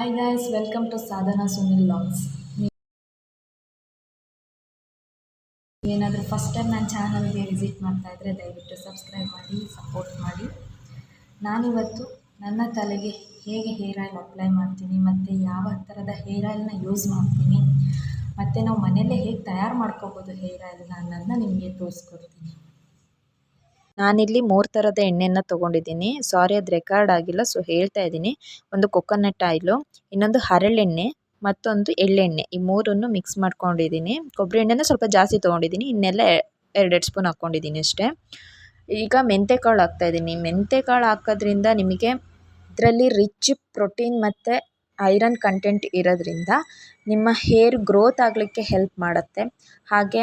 Hi guys welcome to Sadhana Sunil logs ಏನಾದರೂ first time ನನ್ನ ಚಾನಲ್ಗೆ ವಿಸಿಟ್ ಮಾಡ್ತಾ ಇದ್ದರೆ ದಯವಿಟ್ಟು ಸಬ್ಸ್ಕ್ರೈಬ್ ಮಾಡಿ ಸಪೋರ್ಟ್ ಮಾಡಿ. ನಾನಿವತ್ತು ನನ್ನ ತಲೆಗೆ ಹೇಗೆ ಹೇರ್ ಆಯಿಲ್ ಅಪ್ಲೈ ಮಾಡ್ತೀನಿ, ಮತ್ತು ಯಾವ ಥರದ ಹೇರ್ ಆಯಿಲ್ನ ಯೂಸ್ ಮಾಡ್ತೀನಿ, ಮತ್ತು ನಾವು ಮನೆಯಲ್ಲೇ ಹೇಗೆ ತಯಾರು ಮಾಡ್ಕೋಬೋದು ಹೇರ್ ಆಯಿಲ್ನ ಅನ್ನೋದನ್ನ ನಿಮಗೆ ತೋರಿಸ್ಕೊಡ್ತೀನಿ. ನಾನಿಲ್ಲಿ ಮೂರು ಥರದ ಎಣ್ಣೆನ ತೊಗೊಂಡಿದ್ದೀನಿ. ಸಾರಿ ಅದು ರೆಕಾರ್ಡ್ ಆಗಿಲ್ಲ ಸೊ ಹೇಳ್ತಾ ಇದ್ದೀನಿ. ಒಂದು ಕೊಕೊನಟ್ ಆಯಿಲು ಇನ್ನೊಂದು ಹರಳೆಣ್ಣೆ ಮತ್ತೊಂದು ಎಳ್ಳೆಣ್ಣೆ. ಈ ಮೂರನ್ನು ಮಿಕ್ಸ್ ಮಾಡ್ಕೊಂಡಿದ್ದೀನಿ. ಕೊಬ್ಬರಿ ಎಣ್ಣೆನ ಸ್ವಲ್ಪ ಜಾಸ್ತಿ ತೊಗೊಂಡಿದ್ದೀನಿ. ಇನ್ನೆಲ್ಲ ಎರಡೆರಡು ಸ್ಪೂನ್ ಹಾಕ್ಕೊಂಡಿದ್ದೀನಿ ಅಷ್ಟೇ. ಈಗ ಮೆಂತೆಕಾಳು ಹಾಕ್ತಾಯಿದ್ದೀನಿ. ಮೆಂತೆಕಾಳು ಹಾಕೋದ್ರಿಂದ ನಿಮಗೆ ಇದರಲ್ಲಿ ರಿಚ್ ಪ್ರೋಟೀನ್ ಮತ್ತು ಐರನ್ ಕಂಟೆಂಟ್ ಇರೋದ್ರಿಂದ ನಿಮ್ಮ ಹೇರ್ ಗ್ರೋತ್ ಆಗಲಿಕ್ಕೆ ಹೆಲ್ಪ್ ಮಾಡುತ್ತೆ. ಹಾಗೆ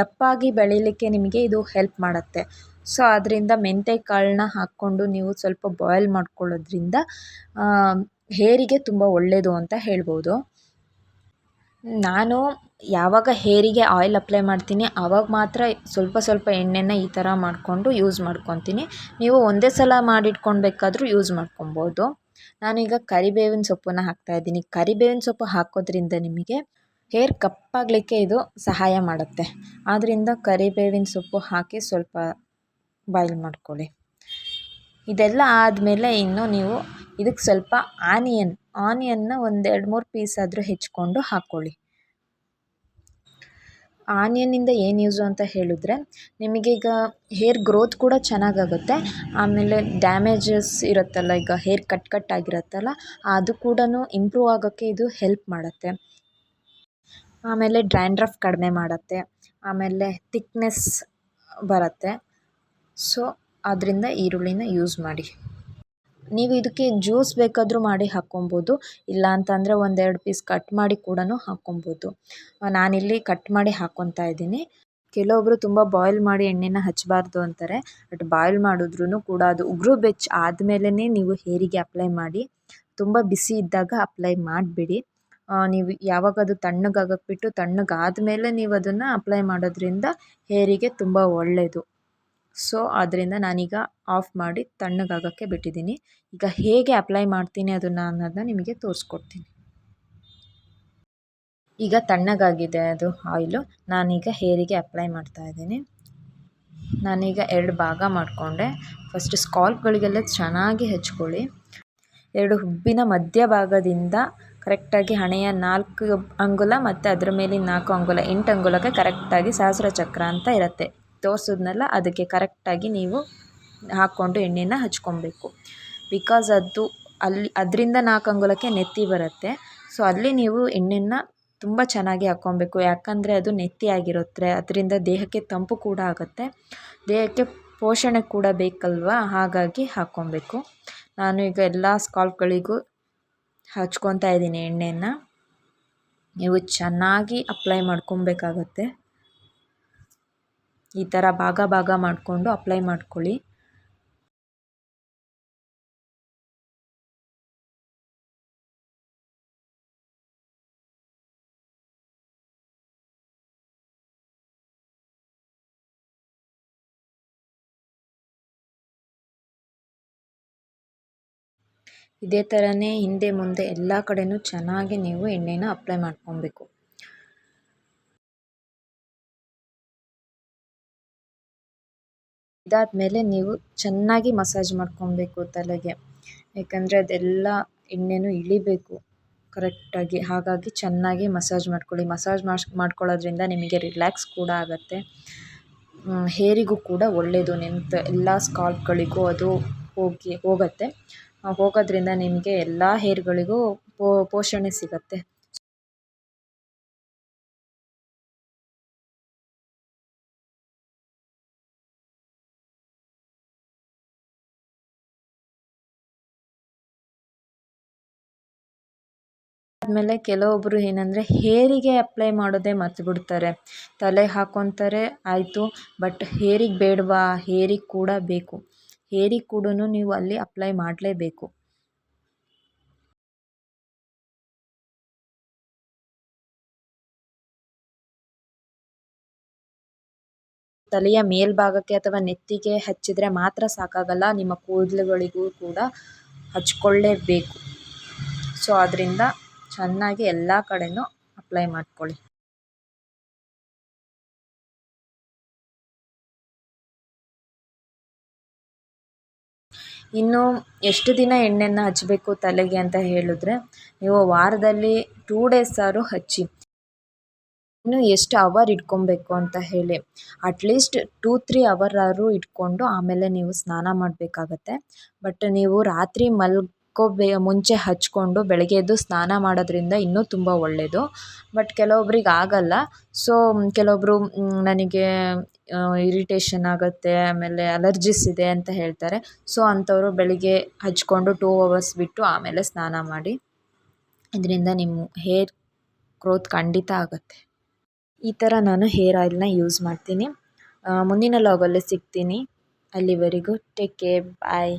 ದಪ್ಪಾಗಿ ಬೆಳೀಲಿಕ್ಕೆ ನಿಮಗೆ ಇದು ಹೆಲ್ಪ್ ಮಾಡುತ್ತೆ. ಸೊ ಅದರಿಂದ ಮೆಂತೆಕಾಳನ್ನ ಹಾಕ್ಕೊಂಡು ನೀವು ಸ್ವಲ್ಪ ಬಾಯ್ಲ್ ಮಾಡ್ಕೊಳ್ಳೋದ್ರಿಂದ ಹೇರಿಗೆ ತುಂಬ ಒಳ್ಳೆಯದು ಅಂತ ಹೇಳ್ಬೋದು. ನಾನು ಯಾವಾಗ ಹೇರಿಗೆ ಆಯಿಲ್ ಅಪ್ಲೈ ಮಾಡ್ತೀನಿ ಆವಾಗ ಮಾತ್ರ ಸ್ವಲ್ಪ ಸ್ವಲ್ಪ ಎಣ್ಣೆನ ಈ ಥರ ಮಾಡಿಕೊಂಡು ಯೂಸ್ ಮಾಡ್ಕೊತೀನಿ. ನೀವು ಒಂದೇ ಸಲ ಮಾಡಿಟ್ಕೊಳ್ಬೇಕಾದ್ರೂ ಯೂಸ್ ಮಾಡ್ಕೊಬೋದು ನಾನೀಗ ಕರಿಬೇವಿನ ಸೊಪ್ಪನ್ನು ಹಾಕ್ತಾಯಿದ್ದೀನಿ ಕರಿಬೇವಿನ ಸೊಪ್ಪು ಹಾಕೋದ್ರಿಂದ ನಿಮಗೆ ಹೇರ್ ಕಪ್ಪಾಗಲಿಕ್ಕೆ ಇದು ಸಹಾಯ ಮಾಡುತ್ತೆ. ಆದ್ದರಿಂದ ಕರಿಬೇವಿನ ಸೊಪ್ಪು ಹಾಕಿ ಸ್ವಲ್ಪ ಬಾಯ್ಲ್ ಮಾಡ್ಕೊಳ್ಳಿ. ಇದೆಲ್ಲ ಆದಮೇಲೆ ಇನ್ನು ನೀವು ಇದಕ್ಕೆ ಸ್ವಲ್ಪ ಆನಿಯನ್, ಆನಿಯನ್ನ ಒಂದೆರಡು ಮೂರು ಪೀಸ್ ಆದರೂ ಹೆಚ್ಕೊಂಡು ಹಾಕ್ಕೊಳ್ಳಿ ಆನಿಯನ್ನಿಂದ ಏನು ಯೂಸು ಅಂತ ಹೇಳಿದ್ರೆ ನಿಮಗೀಗ ಹೇರ್ ಗ್ರೋತ್ ಕೂಡ ಚೆನ್ನಾಗಾಗುತ್ತೆ. ಆಮೇಲೆ ಡ್ಯಾಮೇಜಸ್ ಇರುತ್ತಲ್ಲ, ಈಗ ಹೇರ್ ಕಟ್ ಕಟ್ ಆಗಿರುತ್ತಲ್ಲ, ಅದು ಕೂಡ ಇಂಪ್ರೂವ್ ಆಗೋಕ್ಕೆ ಇದು ಹೆಲ್ಪ್ ಮಾಡುತ್ತೆ. ಆಮೇಲೆ ಡ್ರ್ಯಾಂಡ್ರಫ್ ಕಡಿಮೆ ಮಾಡುತ್ತೆ. ಆಮೇಲೆ ತಿಕ್ನೆಸ್ ಬರುತ್ತೆ. ಸೊ ಅದರಿಂದ ಈರುಳ್ಳಿನ ಯೂಸ್ ಮಾಡಿ. ನೀವು ಇದಕ್ಕೆ ಜ್ಯೂಸ್ ಬೇಕಾದರೂ ಮಾಡಿ ಹಾಕ್ಕೊಬೋದು. ಇಲ್ಲ ಅಂತಂದರೆ ಒಂದೆರಡು ಪೀಸ್ ಕಟ್ ಮಾಡಿ ಕೂಡ ಹಾಕ್ಕೊಬೋದು. ನಾನಿಲ್ಲಿ ಕಟ್ ಮಾಡಿ ಹಾಕ್ಕೊತಾ ಇದ್ದೀನಿ. ಕೆಲವೊಬ್ಬರು ತುಂಬ ಬಾಯ್ಲ್ ಮಾಡಿ ಎಣ್ಣೆನ ಹಚ್ಚಬಾರ್ದು ಅಂತಾರೆ. ಬಟ್ ಬಾಯ್ಲ್ ಮಾಡಿದ್ರೂ ಕೂಡ ಅದು ಉಗುರು ಬೆಚ್ಚ ಆದಮೇಲೆ ನೀವು ಹೇರಿಗೆ ಅಪ್ಲೈ ಮಾಡಿ, ತುಂಬ ಬಿಸಿ ಇದ್ದಾಗ ಅಪ್ಲೈ ಮಾಡಿಬಿಡಿ. ನೀವು ಯಾವಾಗ ಅದು ತಣ್ಣಗಾಗಕ್ಕೆ ಬಿಟ್ಟು ತಣ್ಣಗಾದಮೇಲೆ ನೀವು ಅದನ್ನು ಅಪ್ಲೈ ಮಾಡೋದ್ರಿಂದ ಹೇರಿಗೆ ತುಂಬ ಒಳ್ಳೆಯದು ಸೊ ಆದ್ದರಿಂದ ನಾನೀಗ ಆಫ್ ಮಾಡಿ ತಣ್ಣಗಾಗೋಕ್ಕೆ ಬಿಟ್ಟಿದ್ದೀನಿ. ಈಗ ಹೇಗೆ ಅಪ್ಲೈ ಮಾಡ್ತೀನಿ ಅದನ್ನು ಅನ್ನೋದನ್ನ ನಿಮಗೆ ತೋರಿಸ್ಕೊಡ್ತೀನಿ. ಈಗ ತಣ್ಣಗಾಗಿದೆ ಅದು ಆಯಿಲು ನಾನೀಗ ಹೇರಿಗೆ ಅಪ್ಲೈ ಮಾಡ್ತಾ ಇದ್ದೀನಿ. ನಾನೀಗ ಎರಡು ಭಾಗ ಮಾಡಿಕೊಂಡೆ. ಫಸ್ಟ್ ಸ್ಕಾಲ್ಪ್ಗಳಿಗೆಲ್ಲ ಚೆನ್ನಾಗಿ ಹಚ್ಕೊಳ್ಳಿ. ಎರಡು ಹುಬ್ಬಿನ ಮಧ್ಯಭಾಗದಿಂದ ಕರೆಕ್ಟಾಗಿ ಹಣೆಯ ನಾಲ್ಕು ಅಂಗುಲ ಮತ್ತು ಅದರ ಮೇಲಿನ ನಾಲ್ಕು ಅಂಗುಲ, ಎಂಟು ಅಂಗುಲಕ್ಕೆ ಕರೆಕ್ಟಾಗಿ ಸಹಸ್ರ ಚಕ್ರ ಅಂತ ಇರುತ್ತೆ. ತೋರಿಸಿದ್ನಲ್ಲ, ಅದಕ್ಕೆ ಕರೆಕ್ಟಾಗಿ ನೀವು ಹಾಕ್ಕೊಂಡು ಎಣ್ಣೆನ ಹಚ್ಕೊಬೇಕು. ಬಿಕಾಸ್ ಅದು ಅಲ್ಲಿ, ಅದರಿಂದ ನಾಲ್ಕು ಅಂಗುಲಕ್ಕೆ ನೆತ್ತಿ ಬರುತ್ತೆ. ಸೊ ಅಲ್ಲಿ ನೀವು ಎಣ್ಣೆನ ತುಂಬ ಚೆನ್ನಾಗಿ ಹಾಕ್ಕೊಬೇಕು. ಯಾಕಂದರೆ ಅದು ನೆತ್ತಿ ಆಗಿರುತ್ತೆ ಅದರಿಂದ ದೇಹಕ್ಕೆ ತಂಪು ಕೂಡ ಆಗುತ್ತೆ. ದೇಹಕ್ಕೆ ಪೋಷಣೆ ಕೂಡ ಬೇಕಲ್ವಾ? ಹಾಗಾಗಿ ಹಾಕ್ಕೊಬೇಕು. ನಾನು ಈಗ ಎಲ್ಲ ಸ್ಕಾಲ್ಪ್ಗಳಿಗೂ ಹಚ್ಕೊತಾ ಇದ್ದೀನಿ ಎಣ್ಣೆನ ನೀವು ಚೆನ್ನಾಗಿ ಅಪ್ಲೈ ಮಾಡ್ಕೊಬೇಕಾಗತ್ತೆ. ಈ ಥರ ಭಾಗ ಭಾಗ ಮಾಡಿಕೊಂಡು ಅಪ್ಲೈ ಮಾಡ್ಕೊಳ್ಳಿ. ಇದೇ ಥರನೇ ಹಿಂದೆ ಮುಂದೆ ಎಲ್ಲ ಕಡೆಯೂ ಚೆನ್ನಾಗಿ ನೀವು ಎಣ್ಣೆನ ಅಪ್ಲೈ ಮಾಡ್ಕೊಬೇಕು. ಇದಾದಮೇಲೆ ನೀವು ಚೆನ್ನಾಗಿ ಮಸಾಜ್ ಮಾಡ್ಕೊಬೇಕು ತಲೆಗೆ. ಯಾಕಂದರೆ ಅದೆಲ್ಲ ಎಣ್ಣೆನೂ ಇಳಿಬೇಕು. ಕರೆಕ್ಟಾಗಿ ಹಾಗಾಗಿ ಚೆನ್ನಾಗಿ ಮಸಾಜ್ ಮಾಡ್ಕೊಳ್ಳಿ. ಮಸಾಜ್ ಮಾಡ್ಸ್ ಮಾಡ್ಕೊಳ್ಳೋದ್ರಿಂದ ನಿಮಗೆ ರಿಲ್ಯಾಕ್ಸ್ ಕೂಡ ಆಗುತ್ತೆ. ಹೇರಿಗೂ ಕೂಡ ಒಳ್ಳೆಯದು ನಿಂತ ಎಲ್ಲ ಸ್ಕಾಲ್ಪ್ಗಳಿಗೂ ಅದು ಹೋಗಿ, ಹೋಗುತ್ತೆ. ಹೋಗೋದ್ರಿಂದ ನಿಮಗೆ ಎಲ್ಲ ಹೇರ್ಗಳಿಗೂ ಪೋಷಣೆ ಸಿಗುತ್ತೆ. ಆದಮೇಲೆ ಕೆಲವೊಬ್ಬರು ಏನಂದರೆ ಹೇರಿಗೆ ಅಪ್ಲೈ ಮಾಡೋದೇ ಮರ್ತು ಬಿಡ್ತಾರೆ. ತಲೆಗೆ ಹಾಕೊತಾರೆ, ಆಯಿತು. ಬಟ್ ಹೇರಿಗೆ ಬೇಡವಾ? ಹೇರಿಗೆ ಕೂಡ ಬೇಕು. ಹೇರಿಗೆ ಕೂಡ ನೀವು ಅಲ್ಲಿ ಅಪ್ಲೈ ಮಾಡಲೇಬೇಕು. ತಲೆಯ ಮೇಲ್ಭಾಗಕ್ಕೆ ಅಥವಾ ನೆತ್ತಿಗೆ ಹಚ್ಚಿದರೆ ಮಾತ್ರ ಸಾಕಾಗಲ್ಲ, ನಿಮ್ಮ ಕೂದಲುಗಳಿಗೂ ಕೂಡ ಹಚ್ಕೊಳ್ಳೇಬೇಕು. ಸೊ ಅದರಿಂದ ಚೆನ್ನಾಗಿ ಎಲ್ಲ ಕಡೆಯೂ ಅಪ್ಲೈ ಮಾಡ್ಕೊಳ್ಳಿ. ಇನ್ನು ಎಷ್ಟು ದಿನ ಎಣ್ಣೆಯನ್ನು ಹಚ್ಚಬೇಕು ತಲೆಗೆ ಅಂತ ಹೇಳಿದ್ರೆ, ನೀವು ವಾರದಲ್ಲಿ ಟೂ ಡೇಸ್ ಆರು ಹಚ್ಚಿ. ಇನ್ನು ಎಷ್ಟು ಅವರ್ ಇಟ್ಕೊಬೇಕು ಅಂತ ಹೇಳಿ. ಅಟ್ಲೀಸ್ಟ್ ಟೂ ತ್ರೀ ಅವರ್ ಆರು ಇಟ್ಕೊಂಡು ಆಮೇಲೆ ನೀವು ಸ್ನಾನ ಮಾಡಬೇಕಾಗತ್ತೆ. ಬಟ್ ನೀವು ರಾತ್ರಿ ಮಲ್ಕೋ ಬೇ, ಮುಂಚೆ ಹಚ್ಕೊಂಡು ಬೆಳಗ್ಗೆ ಎದ್ದು ಸ್ನಾನ ಮಾಡೋದ್ರಿಂದ ಇನ್ನೂ ತುಂಬ ಒಳ್ಳೆಯದು ಬಟ್ ಕೆಲವೊಬ್ರಿಗೆ ಆಗಲ್ಲ. ಸೊ ಕೆಲವೊಬ್ಬರು ನನಗೆ ಇರಿಟೇಷನ್ ಆಗುತ್ತೆ, ಆಮೇಲೆ ಅಲರ್ಜಿಸ್ ಇದೆ ಅಂತ ಹೇಳ್ತಾರೆ. ಸೊ, ಅಂಥವರು ಬೆಳಿಗ್ಗೆ ಹಚ್ಕೊಂಡು ಟೂ ಅವರ್ಸ್ ಬಿಟ್ಟು ಆಮೇಲೆ ಸ್ನಾನ ಮಾಡಿ, ಇದರಿಂದ ನಿಮ್ಮ ಹೇರ್ ಗ್ರೋತ್ ಖಂಡಿತ ಆಗುತ್ತೆ. ಈ ಥರ ನಾನು ಹೇರ್ ಆಯಿಲ್ನ ಯೂಸ್ ಮಾಡ್ತೀನಿ. ಮುಂದಿನ ಲಾಗಲ್ಲಿ ಸಿಗ್ತೀನಿ. ಅಲ್ಲಿವರೆಗೂ ಟೇಕ್ ಕೇರ್, ಬಾಯ್.